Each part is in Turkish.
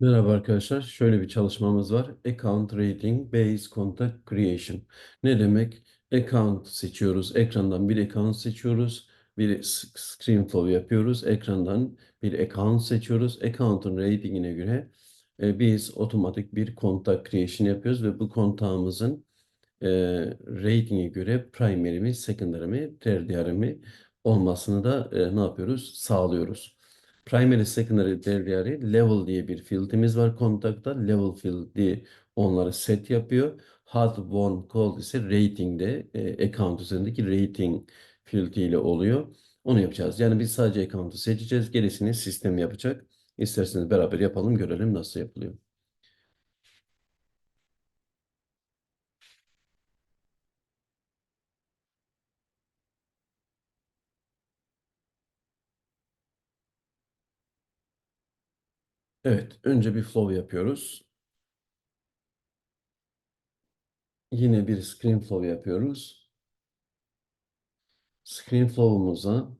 Merhaba arkadaşlar. Şöyle bir çalışmamız var. Account Rating Based Contact Creation. Ne demek? Account seçiyoruz. Ekrandan bir account seçiyoruz. Bir screen flow yapıyoruz. Ekrandan bir account seçiyoruz. Account'un ratingine göre e, biz otomatik bir contact creation yapıyoruz ve bu kontağımızın e, rating'e göre primary mi, secondary mi, tertiary mi olmasını da e, ne yapıyoruz? Sağlıyoruz. Primary, secondary, tertiary level diye bir field'imiz var kontakta. Level field diye onları set yapıyor. Hot, warm, cold ise rating'de e, account üzerindeki rating field ile oluyor. Onu yapacağız. Yani biz sadece account'u seçeceğiz. Gerisini sistem yapacak. İsterseniz beraber yapalım, görelim nasıl yapılıyor. Evet, önce bir flow yapıyoruz. Yine bir screen flow yapıyoruz. Screen flow'umuza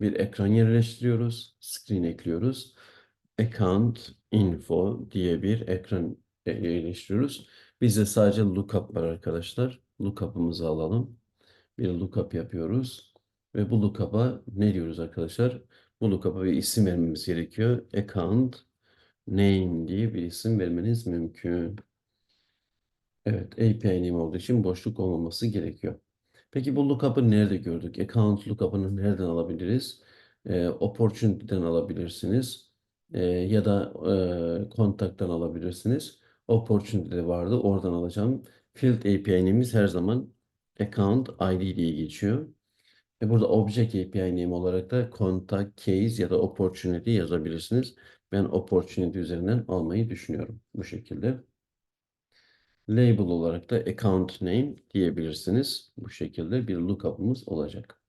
bir ekran yerleştiriyoruz. Screen ekliyoruz. Account info diye bir ekran e, yerleştiriyoruz. Bizde sadece lookup var arkadaşlar. Lookup'ımızı alalım. Bir lookup yapıyoruz. Ve bu lookup'a ne diyoruz arkadaşlar? Bu lookup'a bir isim vermemiz gerekiyor. Account name diye bir isim vermeniz mümkün. Evet, API name olduğu için boşluk olmaması gerekiyor. Peki bu lookup'ı nerede gördük? Account lookup'ını nereden alabiliriz? Ee, opportunity'den alabilirsiniz. Ee, ya da e, contact'tan alabilirsiniz. Opportunity'de vardı, oradan alacağım. Field API name'imiz her zaman account ID diye geçiyor. Burada object API name olarak da contact case ya da opportunity yazabilirsiniz. Ben opportunity üzerinden almayı düşünüyorum bu şekilde. Label olarak da account name diyebilirsiniz. Bu şekilde bir lookup'ımız olacak.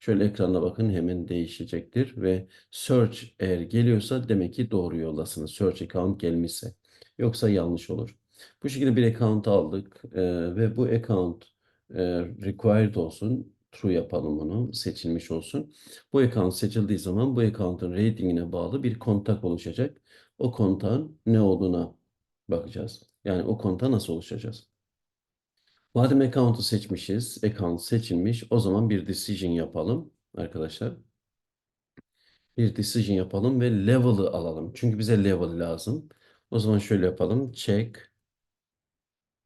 Şöyle ekrana bakın hemen değişecektir ve search eğer geliyorsa demek ki doğru yoldasınız. Search account gelmişse. Yoksa yanlış olur. Bu şekilde bir account aldık e, ve bu account e, required olsun. True yapalım onu. Seçilmiş olsun. Bu account seçildiği zaman bu account'un ratingine bağlı bir kontak oluşacak. O kontağın ne olduğuna bakacağız. Yani o konta nasıl oluşacağız? Madem account'u seçmişiz, account seçilmiş, o zaman bir decision yapalım arkadaşlar. Bir decision yapalım ve level'ı alalım. Çünkü bize level lazım. O zaman şöyle yapalım. Check,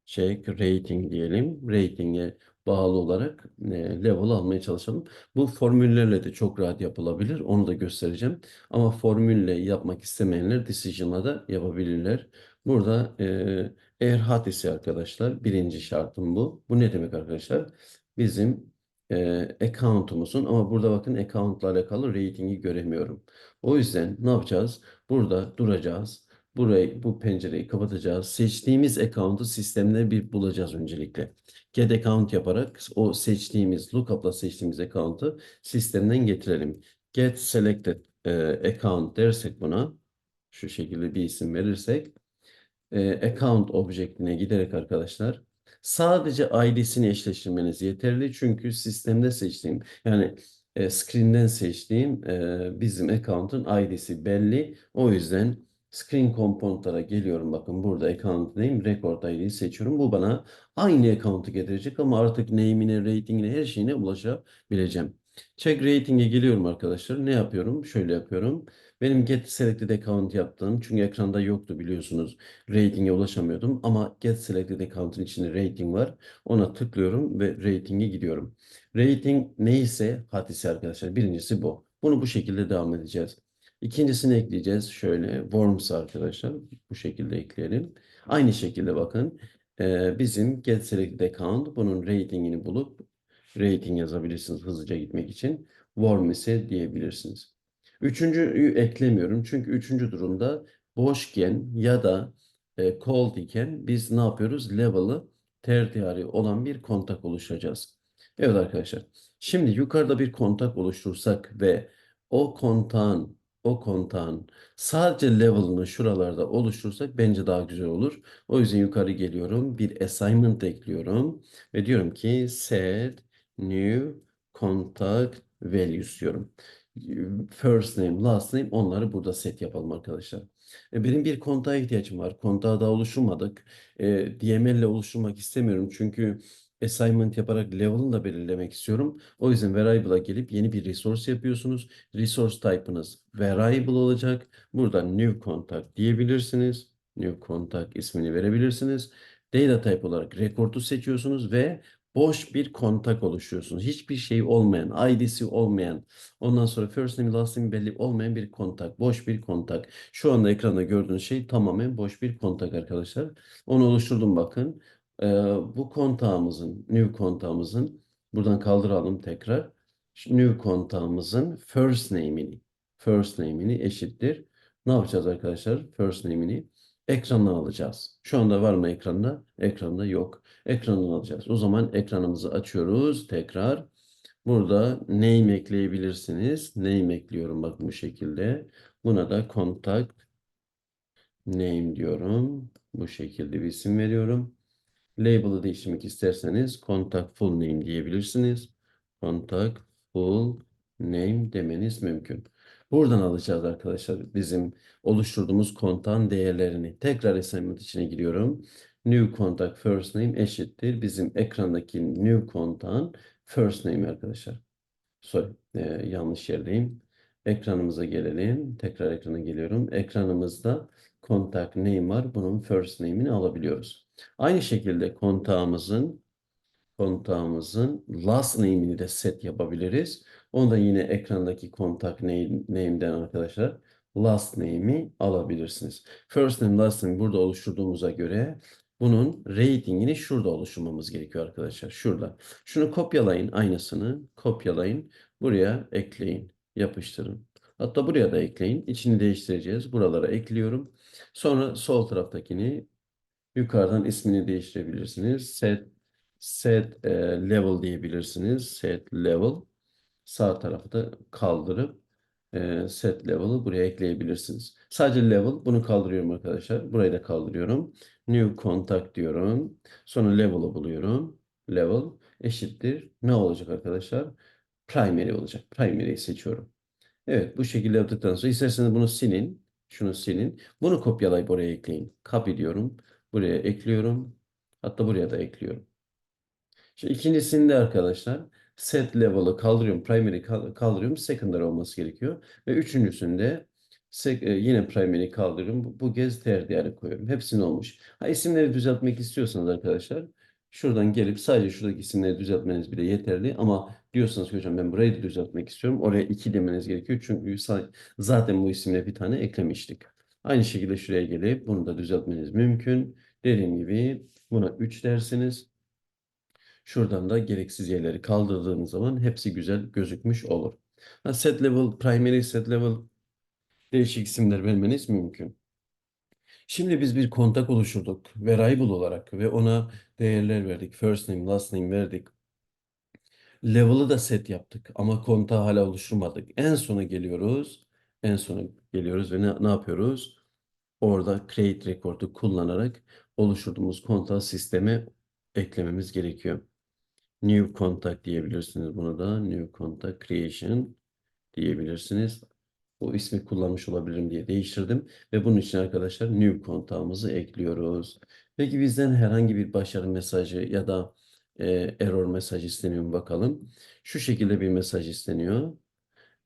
check, rating diyelim. Rating'e bağlı olarak e, level almaya çalışalım. Bu formüllerle de çok rahat yapılabilir. Onu da göstereceğim. Ama formülle yapmak istemeyenler decision'la da yapabilirler. Burada e, eğer hot ise arkadaşlar birinci şartım bu. Bu ne demek arkadaşlar? Bizim e, account'umuzun ama burada bakın account'la alakalı rating'i göremiyorum. O yüzden ne yapacağız? Burada duracağız. Burayı, bu pencereyi kapatacağız. Seçtiğimiz account'u sistemde bir bulacağız öncelikle. Get account yaparak o seçtiğimiz, lookup'la seçtiğimiz account'u sistemden getirelim. Get selected e, account dersek buna, şu şekilde bir isim verirsek, e, account objektine giderek arkadaşlar sadece ID'sini eşleştirmeniz yeterli. Çünkü sistemde seçtiğim yani e, screen'den seçtiğim e, bizim account'un ID'si belli. O yüzden screen component'lara geliyorum. Bakın burada account name, record ID'yi seçiyorum. Bu bana aynı account'u getirecek ama artık name'ine, rating'ine, her şeyine ulaşabileceğim. Check rating'e geliyorum arkadaşlar. Ne yapıyorum? Şöyle yapıyorum. Benim get selected account yaptığım çünkü ekranda yoktu biliyorsunuz. Rating'e ulaşamıyordum ama get selected account'ın içinde rating var. Ona tıklıyorum ve rating'e gidiyorum. Rating neyse hadise arkadaşlar. Birincisi bu. Bunu bu şekilde devam edeceğiz. İkincisini ekleyeceğiz. Şöyle worms arkadaşlar. Bu şekilde ekleyelim. Aynı şekilde bakın. e, bizim get selected account bunun ratingini bulup rating yazabilirsiniz hızlıca gitmek için. Warm ise diyebilirsiniz. Üçüncüyü eklemiyorum. Çünkü üçüncü durumda boşken ya da e, cold iken biz ne yapıyoruz? Level'ı tertiary olan bir kontak oluşturacağız. Evet arkadaşlar. Şimdi yukarıda bir kontak oluştursak ve o kontağın o kontağın sadece level'ını şuralarda oluştursak bence daha güzel olur. O yüzden yukarı geliyorum. Bir assignment ekliyorum ve diyorum ki set new contact values diyorum. First name, last name onları burada set yapalım arkadaşlar. E, Benim bir kontağa ihtiyacım var. Kontağı daha oluşturmadık. E, DML ile oluşturmak istemiyorum. Çünkü assignment yaparak level'ını da belirlemek istiyorum. O yüzden variable'a gelip yeni bir resource yapıyorsunuz. Resource type'ınız variable olacak. Burada new contact diyebilirsiniz. New contact ismini verebilirsiniz. Data type olarak record'u seçiyorsunuz ve boş bir kontak oluşturuyorsunuz. Hiçbir şey olmayan, ID'si olmayan, ondan sonra first name, last name belli olmayan bir kontak, boş bir kontak. Şu anda ekranda gördüğünüz şey tamamen boş bir kontak arkadaşlar. Onu oluşturdum bakın. Ee, bu kontağımızın, new kontağımızın, buradan kaldıralım tekrar. New kontağımızın first name'ini, first name'ini eşittir. Ne yapacağız arkadaşlar? First name'ini ekrandan alacağız. Şu anda var mı ekranda? Ekranda yok. Ekrandan alacağız. O zaman ekranımızı açıyoruz tekrar. Burada name ekleyebilirsiniz. Name ekliyorum bak bu şekilde. Buna da contact name diyorum. Bu şekilde bir isim veriyorum. Label'ı değiştirmek isterseniz contact full name diyebilirsiniz. Contact full name demeniz mümkün. Buradan alacağız arkadaşlar bizim oluşturduğumuz kontağın değerlerini. Tekrar assignment içine giriyorum. New contact first name eşittir. Bizim ekrandaki new kontağın first name arkadaşlar. Sorry, e, yanlış yerdeyim. Ekranımıza gelelim. Tekrar ekrana geliyorum. Ekranımızda contact name var. Bunun first name'ini alabiliyoruz. Aynı şekilde kontağımızın kontağımızın last name'ini de set yapabiliriz. Onu da yine ekrandaki name, name'den arkadaşlar last name'i alabilirsiniz. First name, last name burada oluşturduğumuza göre bunun ratingini şurada oluşturmamız gerekiyor arkadaşlar. Şurada. Şunu kopyalayın aynısını. Kopyalayın. Buraya ekleyin. Yapıştırın. Hatta buraya da ekleyin. İçini değiştireceğiz. Buralara ekliyorum. Sonra sol taraftakini yukarıdan ismini değiştirebilirsiniz. Set set e, level diyebilirsiniz. Set level. Sağ tarafı da kaldırıp e, set level'ı buraya ekleyebilirsiniz. Sadece level bunu kaldırıyorum arkadaşlar. Burayı da kaldırıyorum. New contact diyorum. Sonra level'ı buluyorum. Level eşittir. Ne olacak arkadaşlar? Primary olacak. Primary'yi seçiyorum. Evet bu şekilde yaptıktan sonra isterseniz bunu silin. Şunu silin. Bunu kopyalayıp oraya ekleyin. Copy diyorum. Buraya ekliyorum. Hatta buraya da ekliyorum. Şimdi ikincisinde arkadaşlar set level'ı kaldırıyorum. Primary kal- kaldırıyorum. Secondary olması gerekiyor. Ve üçüncüsünde e, yine primary kaldırıyorum. Bu, kez tertiary koyuyorum. Hepsinin olmuş. Ha, isimleri düzeltmek istiyorsanız arkadaşlar şuradan gelip sadece şuradaki isimleri düzeltmeniz bile yeterli. Ama diyorsanız hocam ben burayı da düzeltmek istiyorum. Oraya iki demeniz gerekiyor. Çünkü zaten bu isimle bir tane eklemiştik. Aynı şekilde şuraya gelip bunu da düzeltmeniz mümkün. Dediğim gibi buna 3 dersiniz. Şuradan da gereksiz yerleri kaldırdığınız zaman hepsi güzel gözükmüş olur. Set level, primary set level değişik isimler vermeniz mümkün. Şimdi biz bir kontak oluşturduk variable olarak ve ona değerler verdik. First name, last name verdik. Level'ı da set yaptık ama kontağı hala oluşturmadık. En sona geliyoruz. En sona geliyoruz ve ne, ne yapıyoruz? Orada create record'u kullanarak oluşturduğumuz kontağı sisteme eklememiz gerekiyor. New contact diyebilirsiniz bunu da. New contact creation diyebilirsiniz. Bu ismi kullanmış olabilirim diye değiştirdim. Ve bunun için arkadaşlar new kontağımızı ekliyoruz. Peki bizden herhangi bir başarı mesajı ya da e, error mesajı isteniyor mu bakalım. Şu şekilde bir mesaj isteniyor.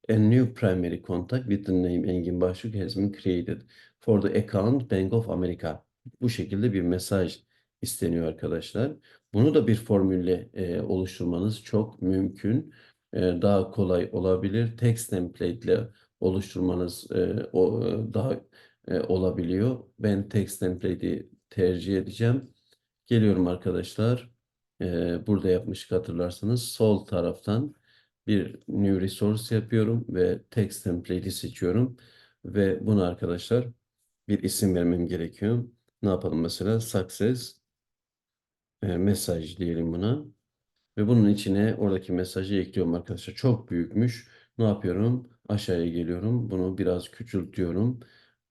A new primary contact with the name Engin Başlık has been created for the account Bank of America. Bu şekilde bir mesaj isteniyor arkadaşlar. Bunu da bir formülle e, oluşturmanız çok mümkün. E, daha kolay olabilir. Text template ile oluşturmanız e, o, e, daha e, olabiliyor. Ben text template'i tercih edeceğim. Geliyorum arkadaşlar. E, burada yapmıştık hatırlarsanız sol taraftan bir new resource yapıyorum ve text template'i seçiyorum ve bunu arkadaşlar bir isim vermem gerekiyor. Ne yapalım mesela? Success e, mesaj diyelim buna. Ve bunun içine oradaki mesajı ekliyorum arkadaşlar. Çok büyükmüş. Ne yapıyorum? Aşağıya geliyorum. Bunu biraz küçültüyorum.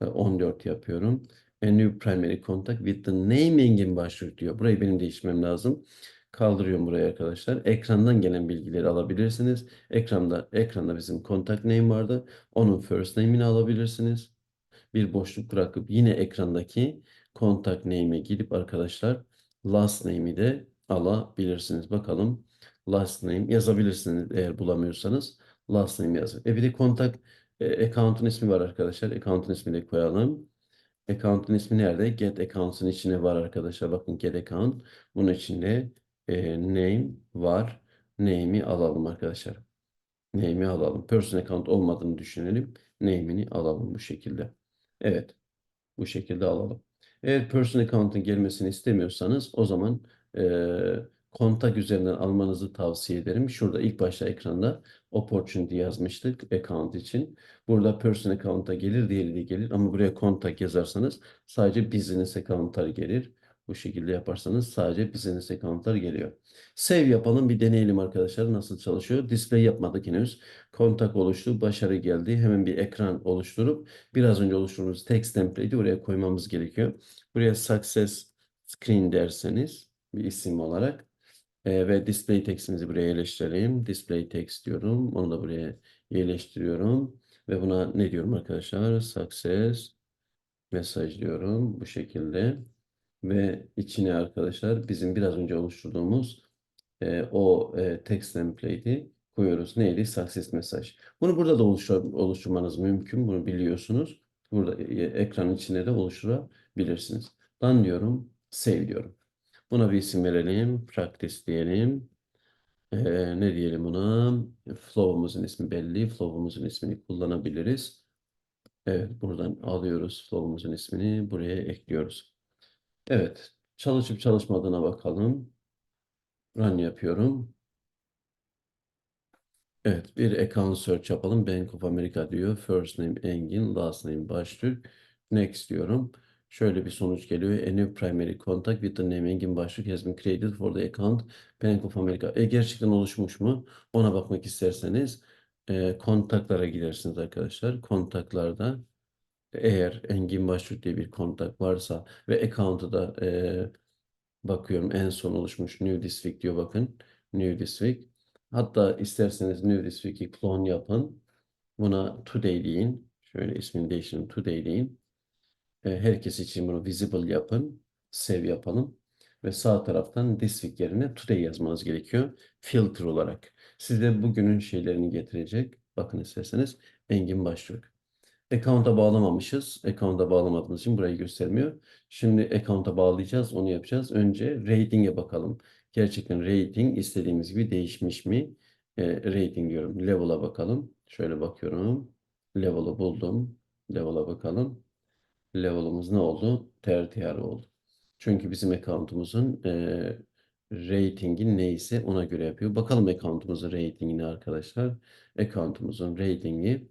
Ve 14 yapıyorum. A new primary contact with the name Engin Başlık diyor. Burayı benim değiştirmem lazım. Kaldırıyorum buraya arkadaşlar. Ekrandan gelen bilgileri alabilirsiniz. Ekranda ekranda bizim contact name vardı. Onun first name'ini alabilirsiniz. Bir boşluk bırakıp yine ekrandaki contact name'e gidip arkadaşlar last name'i de alabilirsiniz. Bakalım last name yazabilirsiniz eğer bulamıyorsanız. Last name yazın. E bir de contact e, account'un ismi var arkadaşlar. Account'un ismini de koyalım. Account'un ismi nerede? Get Accounts'ın içine var arkadaşlar. Bakın Get Account. Bunun içinde e, name var. Name'i alalım arkadaşlar. Name'i alalım. Person account olmadığını düşünelim. Name'ini alalım bu şekilde. Evet. Bu şekilde alalım. Eğer person account'ın gelmesini istemiyorsanız o zaman e, kontak üzerinden almanızı tavsiye ederim. Şurada ilk başta ekranda opportunity yazmıştık account için. Burada person account'a gelir, diğeri de gelir ama buraya kontak yazarsanız sadece business account'lar gelir. Bu şekilde yaparsanız sadece business account'lar geliyor. Save yapalım bir deneyelim arkadaşlar nasıl çalışıyor. Display yapmadık henüz. Kontak oluştu, başarı geldi. Hemen bir ekran oluşturup biraz önce oluşturduğumuz text template'i oraya koymamız gerekiyor. Buraya success screen derseniz bir isim olarak e, ve display text'imizi buraya yerleştirelim. Display text diyorum. Onu da buraya yerleştiriyorum. Ve buna ne diyorum arkadaşlar? Success mesaj diyorum bu şekilde. Ve içine arkadaşlar bizim biraz önce oluşturduğumuz e, o e, text template'i koyuyoruz. Neydi? Success mesaj. Bunu burada da oluştur oluşturmanız mümkün. Bunu biliyorsunuz. Burada e, ekranın içine de oluşturabilirsiniz. Done diyorum. Save diyorum. Buna bir isim verelim. Practice diyelim. Ee, ne diyelim buna? Flow'umuzun ismi belli. Flow'umuzun ismini kullanabiliriz. Evet, buradan alıyoruz flow'umuzun ismini. Buraya ekliyoruz. Evet, çalışıp çalışmadığına bakalım. Run yapıyorum. Evet, bir account search yapalım. Bank of America diyor. First name Engin, last name Baştürk. Next diyorum. Şöyle bir sonuç geliyor. A new primary contact with the name Engin Baştürk has been created for the account Bank of America. E, gerçekten oluşmuş mu? Ona bakmak isterseniz e, kontaklara gidersiniz arkadaşlar. Kontaklarda eğer Engin Baştürk diye bir kontak varsa ve account'u da e, bakıyorum en son oluşmuş New This Week diyor bakın. New This Week. Hatta isterseniz New This Week'i clone yapın. Buna Today deyin. Şöyle ismini değiştirin. Today deyin. E, herkes için bunu visible yapın. Save yapalım. Ve sağ taraftan this week yerine today yazmanız gerekiyor. Filter olarak. Size bugünün şeylerini getirecek. Bakın isterseniz Engin Baştürk. Account'a bağlamamışız. Account'a bağlamadığımız için burayı göstermiyor. Şimdi account'a bağlayacağız. Onu yapacağız. Önce rating'e bakalım. Gerçekten rating istediğimiz gibi değişmiş mi? E, rating diyorum. Level'a bakalım. Şöyle bakıyorum. Level'ı buldum. Level'a bakalım. Level'ımız ne oldu? TRTR oldu. Çünkü bizim account'umuzun e, ratingi neyse ona göre yapıyor. Bakalım account'umuzun ratingini arkadaşlar. Account'umuzun ratingi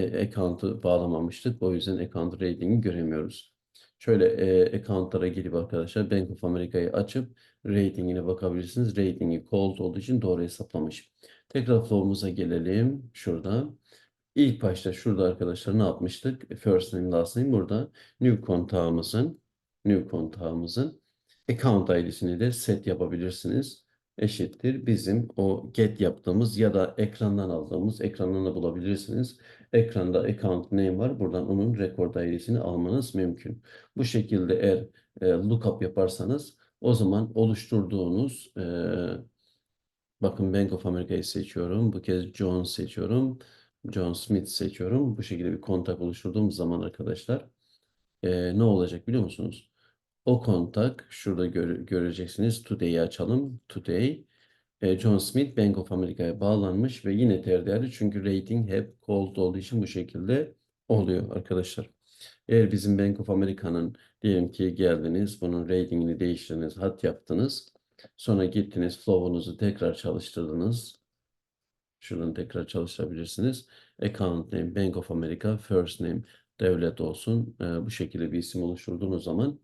e, account'u bağlamamıştık. O yüzden account rating'i göremiyoruz. Şöyle e, account'lara girip arkadaşlar Bank of America'yı açıp ratingine bakabilirsiniz. Ratingi cold olduğu için doğru hesaplamış. Tekrar flow'umuza gelelim. Şurada. İlk başta şurada arkadaşlar ne yapmıştık? First name, last name burada. New kontağımızın new kontağımızın account ID'sini de set yapabilirsiniz. Eşittir bizim o get yaptığımız ya da ekrandan aldığımız ekrandan da bulabilirsiniz. Ekranda account name var. Buradan onun record ID'sini almanız mümkün. Bu şekilde eğer e, lookup yaparsanız o zaman oluşturduğunuz e, bakın Bank of America'yı seçiyorum. Bu kez John seçiyorum. John Smith seçiyorum. Bu şekilde bir kontak oluşturduğum zaman arkadaşlar e, ne olacak biliyor musunuz? O kontak şurada göre- göreceksiniz. Today'i açalım. Today. E, John Smith Bank of America'ya bağlanmış ve yine TRDR'li çünkü rating hep cold olduğu için bu şekilde oluyor arkadaşlar. Eğer bizim Bank of America'nın diyelim ki geldiniz, bunun ratingini değiştirdiniz, hat yaptınız. Sonra gittiniz, flow'unuzu tekrar çalıştırdınız. Şuradan tekrar çalıştırabilirsiniz. Account name Bank of America, first name devlet olsun. E, bu şekilde bir isim oluşturduğunuz zaman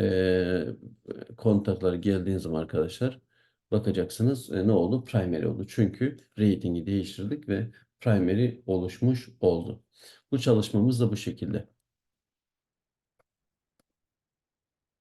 e, kontaklar geldiğiniz zaman arkadaşlar bakacaksınız e, ne oldu? Primary oldu. Çünkü ratingi değiştirdik ve primary oluşmuş oldu. Bu çalışmamız da bu şekilde.